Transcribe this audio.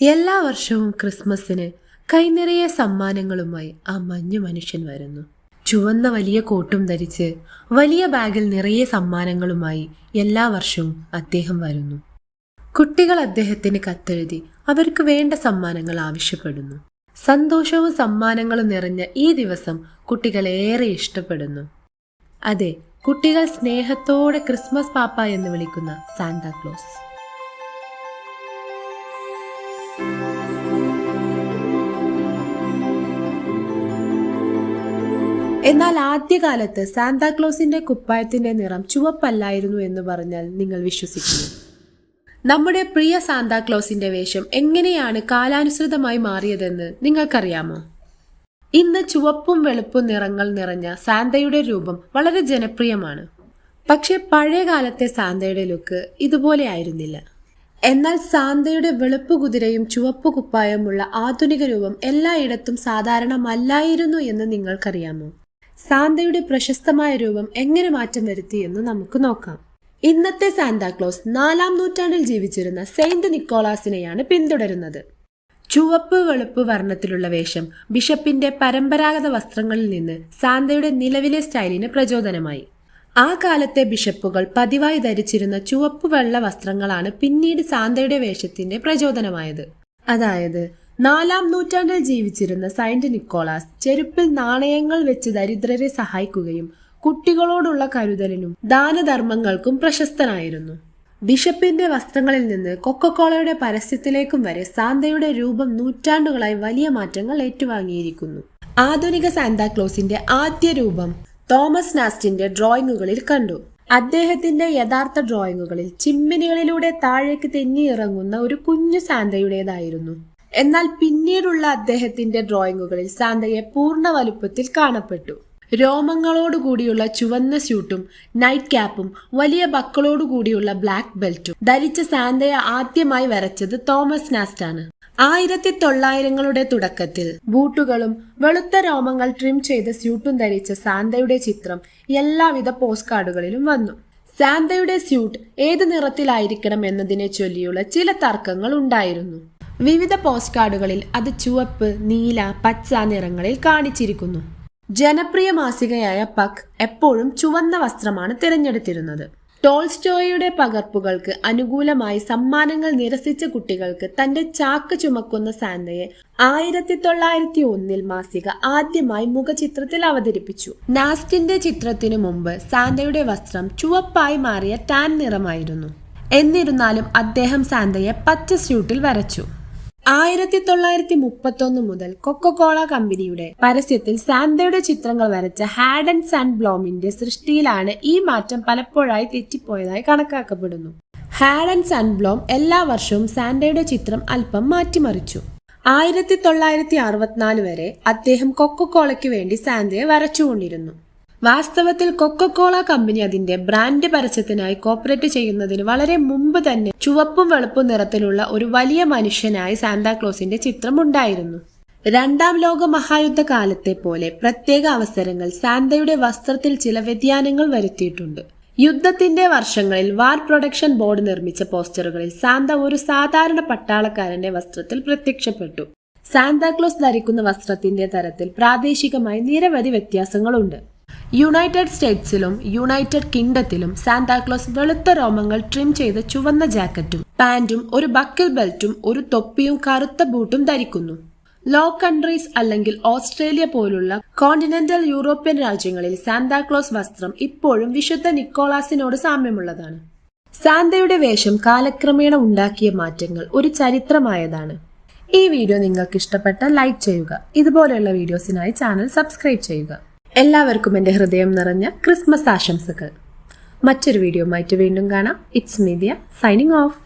എല്ലാ വർഷവും ക്രിസ്മസിന് കൈനിറയ സമ്മാനങ്ങളുമായി ആ മഞ്ഞു മനുഷ്യൻ വരുന്നു. ചുവന്ന വലിയ കോട്ടും ധരിച്ച് വലിയ ബാഗിൽ നിറയെ സമ്മാനങ്ങളുമായി എല്ലാ വർഷവും അദ്ദേഹം വരുന്നു. കുട്ടികൾ അദ്ദേഹത്തിന് കത്തെഴുതി അവർക്ക് വേണ്ട സമ്മാനങ്ങൾ ആവശ്യപ്പെടുന്നു. സന്തോഷവും സമ്മാനങ്ങളും നിറഞ്ഞ ഈ ദിവസം കുട്ടികൾ ഏറെ ഇഷ്ടപ്പെടുന്നു. അതെ കുട്ടികൾ സ്നേഹത്തോടെ ക്രിസ്മസ് പാപ്പ എന്ന് വിളിക്കുന്ന സാന്താക്ലോസ് എന്നാൽ ആദ്യകാലത്ത് സാന്താക്ലോസിന്റെ കുപ്പായത്തിന്റെ നിറം ചുവപ്പല്ലായിരുന്നു എന്ന് പറഞ്ഞാൽ നിങ്ങൾ വിശ്വസിക്കുന്നു. നമ്മുടെ പ്രിയ സാന്താക്ലോസിന്റെ വേഷം എങ്ങനെയാണ് കാലാനുസൃതമായി മാറിയതെന്ന് നിങ്ങൾക്കറിയാമോ? ഇന്ന് ചുവപ്പും വെളുപ്പും നിറങ്ങൾ നിറഞ്ഞ സാന്തയുടെ രൂപം വളരെ ജനപ്രിയമാണ്. പക്ഷെ പഴയ കാലത്തെ സാന്തയുടെ ലുക്ക് ഇതുപോലെ ആയിരുന്നില്ല. എന്നാൽ സാന്തയുടെ വെളുപ്പ് കുതിരയും ചുവപ്പ് കുപ്പായമുള്ള ആധുനിക രൂപം എല്ലായിടത്തും സാധാരണമല്ലായിരുന്നു എന്ന് നിങ്ങൾക്കറിയാമോ? സാന്തയുടെ പ്രശസ്തമായ രൂപം എങ്ങനെ മാറ്റം വരുത്തിയെന്ന് നമുക്ക് നോക്കാം. ഇന്നത്തെ സാന്താക്ലോസ് നാലാം നൂറ്റാണ്ടിൽ ജീവിച്ചിരുന്ന സെയിന്റ് നിക്കോളാസിനെയാണ് പിന്തുടരുന്നത്. ചുവപ്പ് വെളുപ്പ് വർണത്തിലുള്ള വേഷം ബിഷപ്പിന്റെ പരമ്പരാഗത വസ്ത്രങ്ങളിൽ നിന്ന് സാന്തയുടെ നിലവിലെ സ്റ്റൈലിന് പ്രചോദനമായി. ആ കാലത്തെ ബിഷപ്പുകൾ പതിവായി ധരിച്ചിരുന്ന ചുവപ്പ് വെള്ള വസ്ത്രങ്ങളാണ് പിന്നീട് സാന്തയുടെ വേഷത്തിന്റെ പ്രചോദനമായത്. അതായത് നാലാം നൂറ്റാണ്ടിൽ ജീവിച്ചിരുന്ന സൈന്റ് നിക്കോളാസ് ചെരുപ്പിൽ നാണയങ്ങൾ വെച്ച് ദരിദ്രരെ സഹായിക്കുകയും കുട്ടികളോടുള്ള കരുതലിനും ദാനധർമ്മങ്ങൾക്കും പ്രശസ്തനായിരുന്നു. ബിഷപ്പിന്റെ വസ്ത്രങ്ങളിൽ നിന്ന് കൊക്കക്കോളയുടെ പരസ്യത്തിലേക്കും വരെ സാന്തയുടെ രൂപം നൂറ്റാണ്ടുകളായി വലിയ മാറ്റങ്ങൾ ഏറ്റുവാങ്ങിയിരിക്കുന്നു. ആധുനിക സാന്താക്ലോസിന്റെ ആദ്യ രൂപം തോമസ് നാസ്റ്റിന്റെ ഡ്രോയിങ്ങുകളിൽ കണ്ടു. അദ്ദേഹത്തിന്റെ യഥാർത്ഥ ഡ്രോയിങ്ങുകളിൽ ചിമ്മിനികളിലൂടെ താഴേക്ക് തെന്നിയിറങ്ങുന്ന ഒരു കുഞ്ഞു സാന്തയുടേതായിരുന്നു. എന്നാൽ പിന്നീടുള്ള അദ്ദേഹത്തിന്റെ ഡ്രോയിങ്ങുകളിൽ സാന്തയെ പൂർണ വലുപ്പത്തിൽ കാണപ്പെട്ടു. രോമങ്ങളോടുകൂടിയുള്ള ചുവന്ന സ്യൂട്ടും നൈറ്റ് ക്യാപ്പും വലിയ ബക്കളോടുകൂടിയുള്ള ബ്ലാക്ക് ബെൽറ്റും ധരിച്ച സാന്തയെ ആദ്യമായി വരച്ചത് തോമസ് നാസ്റ്റാണ്. ആയിരത്തി തൊള്ളായിരങ്ങളുടെ തുടക്കത്തിൽ ബൂട്ടുകളും വെളുത്ത രോമങ്ങൾ ട്രിം ചെയ്ത സ്യൂട്ടും ധരിച്ച സാന്തയുടെ ചിത്രം എല്ലാവിധ പോസ്റ്റ് കാർഡുകളിലും വന്നു. സാന്തയുടെ സ്യൂട്ട് ഏത് നിറത്തിലായിരിക്കണം എന്നതിനെ ചൊല്ലിയുള്ള ചില തർക്കങ്ങൾ ഉണ്ടായിരുന്നു. വിവിധ പോസ്റ്റ് കാർഡുകളിൽ അത് ചുവപ്പ് നീല പച്ച നിറങ്ങളിൽ കാണിച്ചിരിക്കുന്നു. ജനപ്രിയ മാസികയായ പക് എപ്പോഴും ചുവന്ന വസ്ത്രമാണ് തിരഞ്ഞെടുത്തിരുന്നത്. ടോൾസ്റ്റോയുടെ പകർപ്പുകൾക്ക് അനുകൂലമായി സമ്മാനങ്ങൾ നിരസിച്ച കുട്ടികൾക്ക് തന്റെ ചാക്ക് ചുമക്കുന്ന സാന്തയെ ആയിരത്തി തൊള്ളായിരത്തി ഒന്നിൽ മാസിക ആദ്യമായി മുഖചിത്രത്തിൽ അവതരിപ്പിച്ചു. നാസ്റ്റിന്റെ ചിത്രത്തിനു മുമ്പ് സാന്തയുടെ വസ്ത്രം ചുവപ്പായി മാറിയ ടാൻ നിറമായിരുന്നു. എന്നിരുന്നാലും അദ്ദേഹം സാന്തയെ പച്ച സ്യൂട്ടിൽ വരച്ചു. ആയിരത്തി തൊള്ളായിരത്തി മുപ്പത്തൊന്ന് മുതൽ കൊക്കോകോള കമ്പനിയുടെ പരസ്യത്തിൽ സാന്തയുടെ ചിത്രങ്ങൾ വരച്ച ഹാഡൻ സാൻഡ് ബ്ലോമിന്റെ സൃഷ്ടിയിലാണ് ഈ മാറ്റം പലപ്പോഴായി തെറ്റിപ്പോയതായി കണക്കാക്കപ്പെടുന്നു. ഹാഡൻ സാൻഡ് ബ്ലോം എല്ലാ വർഷവും സാന്തയുടെ ചിത്രം അല്പം മാറ്റിമറിച്ചു. ആയിരത്തി തൊള്ളായിരത്തി അറുപത്തിനാല് വരെ അദ്ദേഹം കൊക്കോകോളയ്ക്ക് വേണ്ടി സാന്തയെ വരച്ചുകൊണ്ടിരുന്നു. വാസ്തവത്തിൽ കൊക്കക്കോള കമ്പനി അതിന്റെ ബ്രാൻഡ് പരസ്യത്തിനായി കോപ്പറേറ്റ് ചെയ്യുന്നതിന് വളരെ മുമ്പ് തന്നെ ചുവപ്പും വെളുപ്പും നിറത്തിലുള്ള ഒരു വലിയ മനുഷ്യനായി സാന്താക്ലോസിന്റെ ചിത്രം ഉണ്ടായിരുന്നു രണ്ടാം ലോക മഹായുദ്ധ കാലത്തെ പോലെ പ്രത്യേക അവസരങ്ങൾ സാന്തയുടെ വസ്ത്രത്തിൽ ചില വ്യതിയാനങ്ങൾ വരുത്തിയിട്ടുണ്ട്. യുദ്ധത്തിന്റെ വർഷങ്ങളിൽ വാർ പ്രൊഡക്ഷൻ ബോർഡ് നിർമ്മിച്ച പോസ്റ്ററുകളിൽ സാന്ത ഒരു സാധാരണ പട്ടാളക്കാരന്റെ വസ്ത്രത്തിൽ പ്രത്യക്ഷപ്പെട്ടു. സാന്താക്ലോസ് ധരിക്കുന്ന വസ്ത്രത്തിന്റെ തരത്തിൽ പ്രാദേശികമായി നിരവധി വ്യത്യാസങ്ങളുണ്ട്. യുണൈറ്റഡ് സ്റ്റേറ്റ്സിലും യുണൈറ്റഡ് കിങ്ഡത്തിലും സാന്താക്ലോസ് വെളുത്ത രോമങ്ങൾ ട്രിം ചെയ്ത ചുവന്ന ജാക്കറ്റും പാൻറും ഒരു ബക്കിൾ ബെൽറ്റും ഒരു തൊപ്പിയും കറുത്ത ബൂട്ടും ധരിക്കുന്നു. ലോ കൺട്രീസ് അല്ലെങ്കിൽ ഓസ്ട്രേലിയ പോലുള്ള കോണ്ടിനെന്റൽ യൂറോപ്യൻ രാജ്യങ്ങളിൽ സാന്താക്ലോസ് വസ്ത്രം ഇപ്പോഴും വിശുദ്ധ നിക്കോളാസിനോട് സാമ്യമുള്ളതാണ്. സാന്തയുടെ വേഷം കാലക്രമേണ ഉണ്ടാക്കിയ മാറ്റങ്ങൾ ഒരു ചരിത്രമായതാണ്. ഈ വീഡിയോ നിങ്ങൾക്ക് ഇഷ്ടപ്പെട്ട ലൈക്ക് ചെയ്യുക. ഇതുപോലെയുള്ള വീഡിയോസിനായി ചാനൽ സബ്സ്ക്രൈബ് ചെയ്യുക. എല്ലാവർക്കും എന്റെ ഹൃദയം നിറഞ്ഞ ക്രിസ്മസ് ആശംസകൾ. മറ്റൊരു വീഡിയോ വീണ്ടും കാണാം. It's media signing off